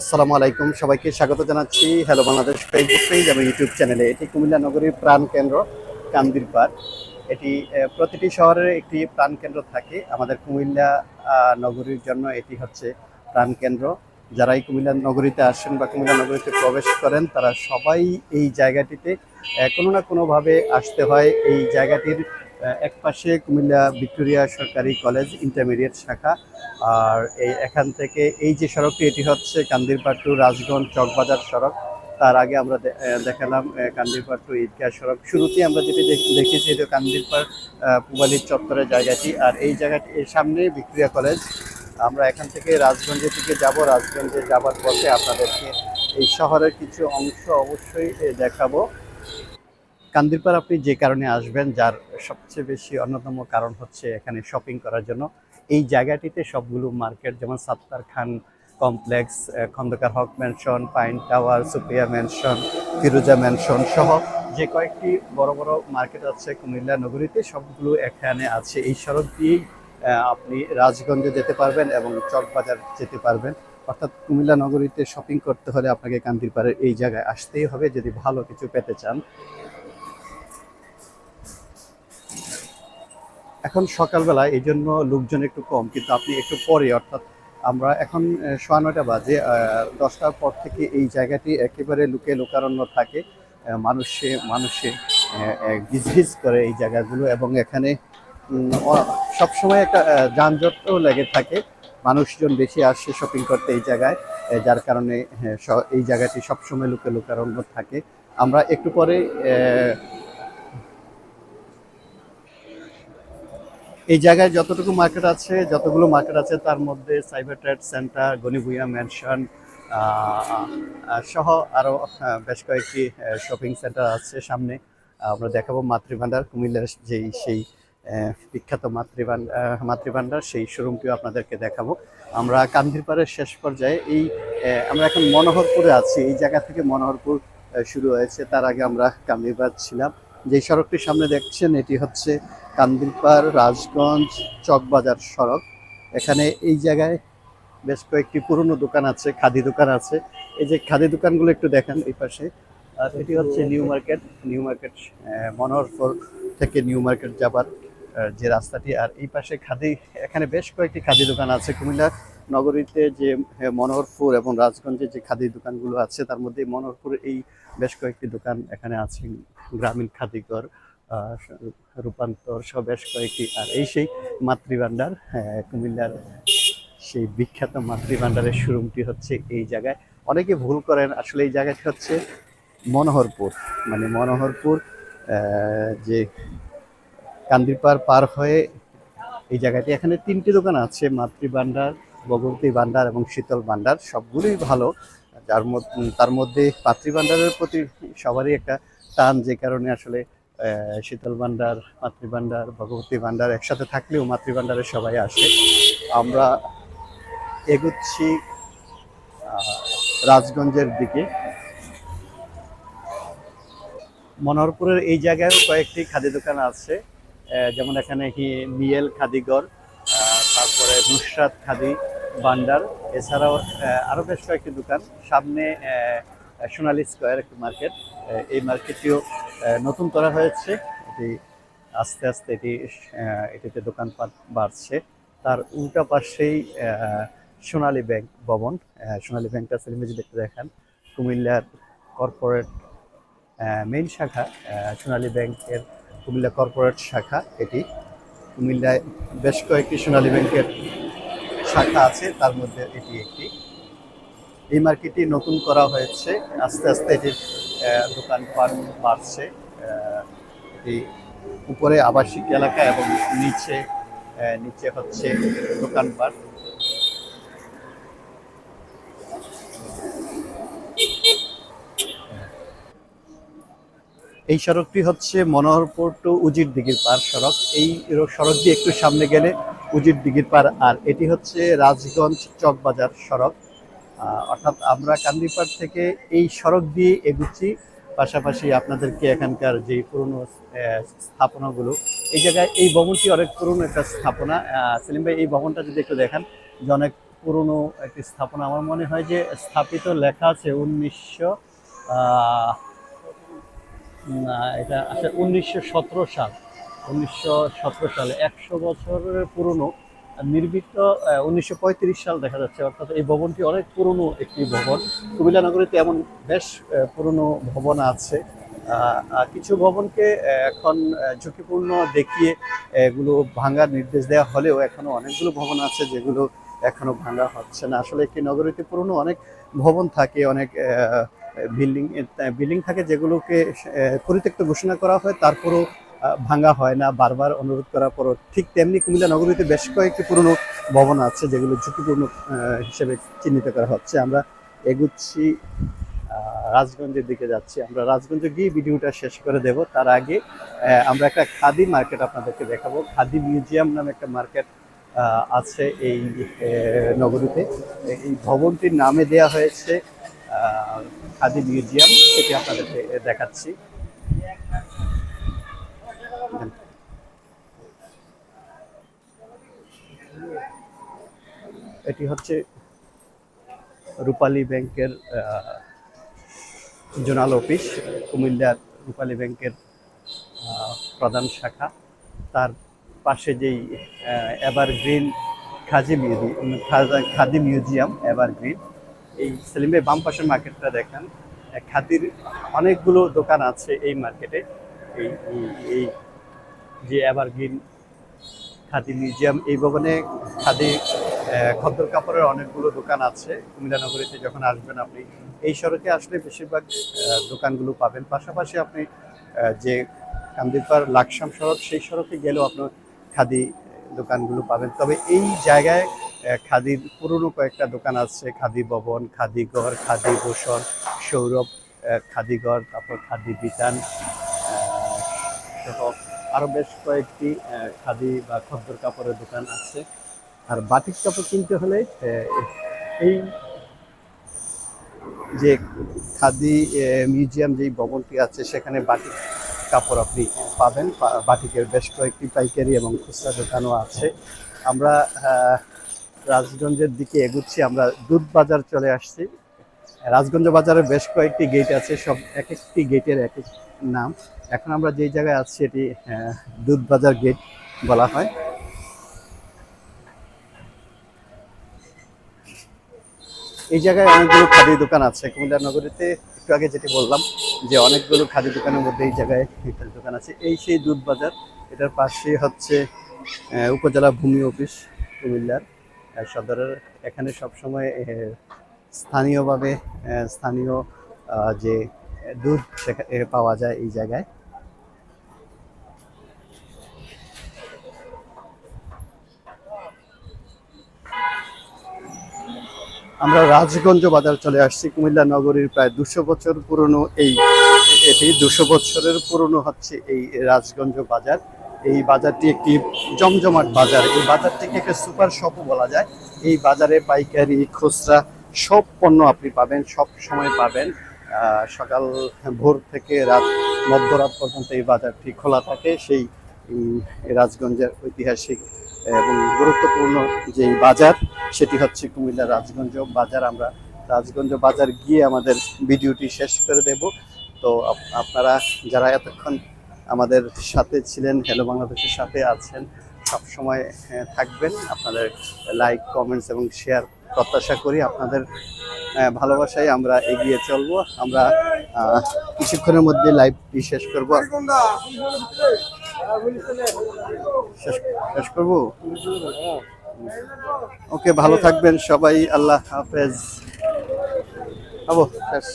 আসসালামু আলাইকুম। সবাইকে স্বাগত জানাচ্ছি। হ্যালো বাংলাদেশ ফেসবুক পেজ এবং ইউটিউব চ্যানেলে এটি কুমিল্লা নগরীর প্রাণ কেন্দ্র পার্ক এটি প্রতিটি শহরের একটি প্রাণ কেন্দ্র থাকে। আমাদের কুমিল্লা নগরীর জন্য এটি হচ্ছে প্রাণ কেন্দ্র। যারা এই কুমিল্লা নগরীতে আসেন বা কুমিল্লা নগরীতে প্রবেশ করেন, তারা সবাই এই জায়গাটিতে কোনো না কোনোভাবে আসতে হয়। এই জায়গাটির এক পাশে কুমিল্লা ভিক্টোরিয়া সরকারি কলেজ ইন্টারমিডিয়েট শাখা আর এই এখান থেকে এই যে সড়কটি এটি হচ্ছে কান্দিরপাড় টু রাজগঞ্জ চকবাজার সড়ক। তার আগে আমরা দেখালাম আহ, কান্দিরপাড় টু ঈদগাহ সড়ক। শুরুতেই আমরা যেটি দেখ- দেখেছি এটা কান্দিরপাড় পুবালির চত্বরের জায়গাটি আর এই জায়গাটি এর সামনে ভিক্টোরিয়া কলেজ। আমরা এখান থেকে রাজগঞ্জের দিকে যাব। রাজগঞ্জে যাবার পথে আপনাদেরকে এই শহরের কিছু অংশ অবশ্যই দেখাবো। কান্দিরপাড় আপনি যে কারণে আসবেন, যার সবচেয়ে বেশি অন্যতম কারণ হচ্ছে এখানে শপিং করার জন্য। এই জায়গাটিতে সবগুলো মার্কেট যেমন Sattar Khan complex Khandakar Haque mansion pine tower Supia mansion Firoza mansion সহ যে কয়েকটি বড় বড় মার্কেট আছে কুমিল্লা নগরীতে, সবগুলো এখানে আছে। এই সড়ক দিয়েই আপনি রাজগঞ্জে যেতে পারবেন এবং চকবাজার যেতে পারবেন। অর্থাৎ কুমিল্লা নগরীতে শপিং করতে হলে আপনাকে কান্দিরপাড়ের এই জায়গায় আসতেই হবে। যদি ভালো কিছু পেতে চান এখন সকালবেলা এই জন্য লোকজন একটু কম, কিন্তু আপনি একটু পরে, অর্থাৎ আমরা এখন সোয়া নয়টা বাজে দশটার পর থেকে এই জায়গাটি একেবারে লুকে লোকারণ্য থাকে মানুষে মানুষে গিজগিজ করে এই জায়গাগুলো এবং এখানে সবসময় একটা যানজটও লেগে থাকে, মানুষজন বেশি আসে শপিং করতে এই জায়গায় যার কারণে এই জায়গাটি সবসময় লুকে লোকারণ্য থাকে। আমরা একটু পরে এই জায়গায় যতটুকু মার্কেট আছে, যতগুলো মার্কেট আছে, তার মধ্যে cyber trade centre Gani Bhuiyan mansion সহ আরও বেশ কয়েকটি শপিং সেন্টার আছে সামনে। আমরা দেখাবো মাতৃভাণ্ডার, কুমিল্লার যেই, সেই বিখ্যাত মাতৃভাণ্ডার মাতৃভাণ্ডার, সেই শোরুমটিও আপনাদেরকে দেখাবো। আমরা কান্দিরপাড়ের শেষ পর্যায়ে এই আমরা এখন মনোহরপুরে আছি। এই জায়গা থেকে মনোহরপুর শুরু হয়েছে। তার আগে আমরা কান্দিরপাড় ছিলাম। যে সড়কটির সামনে দেখছেন, এটি হচ্ছে কান্দিরপাড় রাজগঞ্জ চকবাজার সড়ক। এখানে এই জায়গায় বেশ কয়েকটি পুরনো দোকান আছে, খাদি দোকান আছে। এই যে খাদি দোকানগুলো একটু দেখেন এই পাশে। আর এটি হচ্ছে new market new market Monoharpur থেকে নিউ মার্কেট যাবার যে রাস্তাটি। আর এই পাশে খাদি, এখানে বেশ কয়েকটি খাদি দোকান আছে। কুমিল্লা নগরীতে যে মনোহরপুর এবং রাজগঞ্জে যে খাদি দোকানগুলো আছে, তার মধ্যে মনোহরপুর এই বেশ কয়েকটি দোকান এখানে আছে গ্রামীণ খাদিঘর আহ, রূপান্তর সহ বেশ কয়েকটি। আর এই সেই মাতৃভাণ্ডার হ্যাঁ, কুমিল্লার সেই বিখ্যাত মাতৃভাণ্ডারের শোরুমটি হচ্ছে এই জায়গায়। অনেকে ভুল করেন আসলে এই জায়গাটি হচ্ছে মনোহরপুর। মানে মনোহরপুর যে কান্দিরপাড় পার হয়ে এই জায়গাটি। এখানে তিনটি দোকান আছে মাতৃভাণ্ডার ভগবতী ভাণ্ডার এবং শীতল ভাণ্ডার। সবগুলোই ভালো। যার তার মধ্যে মাতৃভাণ্ডারের প্রতি সবারই একটা টান যে কারণে আসলে শীতল ভাণ্ডার মাতৃভাণ্ডার ভগবতী ভাণ্ডার একসাথে থাকলেও মাতৃভাণ্ডারে সবাই আসে। আমরা এগুচ্ছি রাজগঞ্জের দিকে। মনোহরপুরের এই জায়গায়ও কয়েকটি খাদি দোকান আছে। যেমন এখানে মিয়েল খাদিঘর আহ, তারপরে নুসরাত খাদি ভান্ডার এছাড়াও আহ, আরও বেশ কয়েকটি দোকান। সামনে সোনালী স্কোয়ার একটি মার্কেট। এই মার্কেটটিও নতুন করা হয়েছে। এটি আস্তে আস্তে এটি এটিতে দোকানপাট বাড়ছে। তার উল্টা পাশেই সোনালী ব্যাংক ভবন। সোনালী ব্যাংকটা সেলিমেজি দেখতে দেখান। কুমিল্লার কর্পোরেট মেইন শাখা সোনালী ব্যাংকের কুমিল্লা কর্পোরেট শাখা এটি। কুমিল্লায় বেশ কয়েকটি সোনালী ব্যাংকের শাখা আছে, তার মধ্যে এটি একটি। এই মার্কেটটি নতুন করা হয়েছে। আস্তে আস্তে এটির দোকানপাট বাড়ছে। এটি উপরে আবাসিক এলাকা এবং নিচে নিচে হচ্ছে দোকানপাট এই সড়কটি হচ্ছে মনোহরপুর টু উজির দিঘির পার সড়ক। এই সড়ক দিয়ে একটু সামনে গেলে উজির দিঘির পার আর এটি হচ্ছে রাজগঞ্জ চকবাজার সড়ক। অর্থাৎ আমরা কান্দিপাড় থেকে এই সড়ক দিয়ে এগুচ্ছি। পাশাপাশি আপনাদেরকে এখানকার যে পুরনো স্থাপনাগুলো, এই জায়গায় এই ভবনটি অনেক পুরনো একটা স্থাপনা। সেলিম ভাই, এই ভবনটা যদি একটু দেখান, যে অনেক পুরনো একটি স্থাপনা। আমার মনে হয় যে স্থাপিত লেখা আছে উনিশশো এটা আসলে উনিশশো সতেরো সাল। উনিশশো সতেরো সালে। একশো বছরের পুরনো নির্মিত উনিশশো পঁয়ত্রিশ সাল দেখা যাচ্ছে। অর্থাৎ এই ভবনটি অনেক পুরনো একটি ভবন। কুমিল্লা নগরীতে এমন বেশ পুরনো ভবন আছে। কিছু ভবনকে এখন ঝুঁকিপূর্ণ দেখিয়ে, এগুলো ভাঙার নির্দেশ দেওয়া হলেও এখনও অনেকগুলো ভবন আছে যেগুলো এখনও ভাঙা হচ্ছে না। আসলে একটি নগরীতে পুরনো অনেক ভবন থাকে, অনেক বিল্ডিং বিল্ডিং থাকে যেগুলোকে পরিত্যক্ত ঘোষণা করা হয়। তারপরও ভাঙা হয় না, বারবার অনুরোধ করার পরও ঠিক তেমনি কুমিল্লা নগরীতে বেশ কয়েকটি পুরনো ভবন আছে যেগুলো ঝুঁকিপূর্ণ হিসেবে চিহ্নিত করা হচ্ছে। আমরা এগুচ্ছি রাজগঞ্জের দিকে যাচ্ছি। আমরা রাজগঞ্জে গিয়ে ভিডিওটা শেষ করে দেব। তার আগে আমরা একটা খাদি মার্কেট আপনাদেরকে দেখাবো। খাদি মিউজিয়াম নামে একটা মার্কেট আছে এই নগরীতে। এই ভবনটির নামে দেয়া হয়েছে খাদি মিউজিয়াম। সেটি আপনাদেরকে দেখাচ্ছি। এটি হচ্ছে রূপালী ব্যাংকের জোনাল অফিস, কুমিল্লার রূপালী ব্যাংকের প্রধান শাখা। তার পাশে যেই evergreen খাজি museum khadi museum evergreen, এই সেলিমের বাম পাশের মার্কেটটা দেখেন খাদির অনেকগুলো দোকান আছে এই মার্কেটে। এই, এই- যে এভারগ্রিন খাদি মিউজিয়াম এই ভবনে খাদি খদ্দর কাপড়ের অনেকগুলো দোকান আছে। কুমিল্লা নগরীতে যখন আসবেন আপনি এই সড়কে আসলে বেশিরভাগ দোকানগুলো পাবেন। পাশাপাশি আপনি যে কান্দিপার লাকসাম সড়ক সেই সড়কে গেলেও আপনার খাদি দোকানগুলো পাবেন। তবে এই জায়গায় খাদির পুরনো কয়েকটা দোকান আছে। খাদি ভবন খাদিঘর খাদি ভূষণ সৌরভ খাদিঘর তারপর খাদি বিতান আহ, সহ আরও বেশ কয়েকটি খাদি বা খদ্দর কাপড়ের দোকান আছে। আর বাটিক কাপড় কিনতে হলে এই যে খাদি মিউজিয়াম যেই ভবনটি আছে, সেখানে বাটিক কাপড় আপনি পাবেন। বাটিকের বেশ কয়েকটি পাইকারি এবং খুচরা দোকানও আছে। আমরা রাজগঞ্জের দিকে এগুচ্ছি, আমরা দুধ বাজার চলে আসছি। রাজগঞ্জ বাজারে বেশ কয়েকটি গেট আছে, সব এক একটি গেটের এক এক নাম। এখন আমরা যেই জায়গায় আছি এটি দুধ বাজার গেট বলা হয়। এই জায়গায় অনেকগুলো খাদি দোকান আছে। কুমিল্লা নগরীতে একটু আগে যেটি বললাম যে অনেকগুলো খাদি দোকানের মধ্যে এই জায়গায় খাদি দোকান আছে। এই সেই দুধ বাজার, এটার পাশে হচ্ছে উপজেলা ভূমি অফিস কুমিল্লার সদরের। এখানে সবসময় স্থানীয়ভাবে স্থানীয় যে দুধ পাওয়া যায় এই জায়গায়। আমরা রাজগঞ্জ বাজার চলে আসছি। কুমিল্লা নগরীর প্রায় দুশো বছর পুরনো এই এটি, দুশো বছরের পুরনো হচ্ছে এই রাজগঞ্জ বাজার। এই বাজারটি একটি জমজমাট বাজার। এই বাজারটিকে একটা সুপার শপও বলা যায়। এই বাজারে পাইকারি, খুচরা সব পণ্য আপনি পাবেন, সব সময় পাবেন। সকাল ভোর থেকে রাত মধ্যরাত পর্যন্ত এই বাজারটি খোলা থাকে। সেই রাজগঞ্জের ঐতিহাসিক এবং গুরুত্বপূর্ণ যে বাজার, সেটি হচ্ছে কুমিল্লা রাজগঞ্জ বাজার। আমরা রাজগঞ্জ বাজার গিয়ে আমাদের ভিডিওটি শেষ করে দেব। তো আপনারা যারা এতক্ষণ আমাদের সাথে ছিলেন হ্যালো বাংলাদেশের সাথে আছেন সব সময় থাকবেন। আপনাদের লাইক কমেন্টস এবং শেয়ার প্রত্যাশা করি। আপনাদের ভালোবাসায় আমরা এগিয়ে চলবো। আমরা কিছুক্ষণের মধ্যে লাইভটি শেষ করব। শেষ করব? ওকে ভালো থাকবেন সবাই আল্লাহ হাফেজ। হব শেষ।